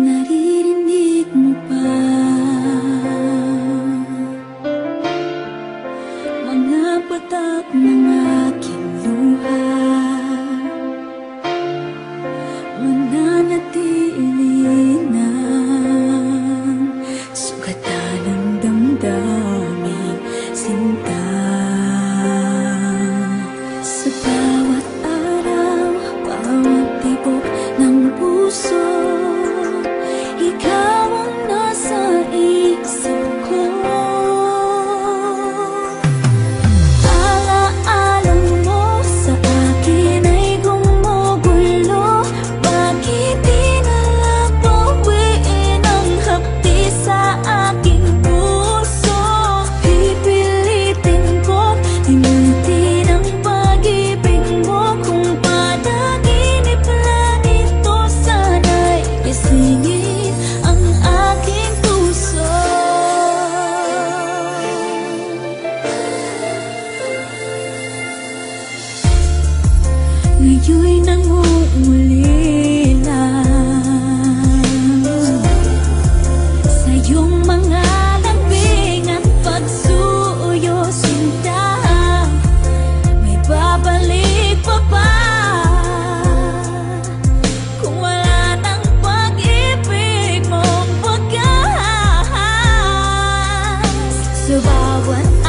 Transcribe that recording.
naririnig mo pa. Mga patak na nga muli lang Sa iyong mga lambing at pagsuyo sinta May babalik pa ba? Kung wala ng pag-ibig mong wagas Sa bawat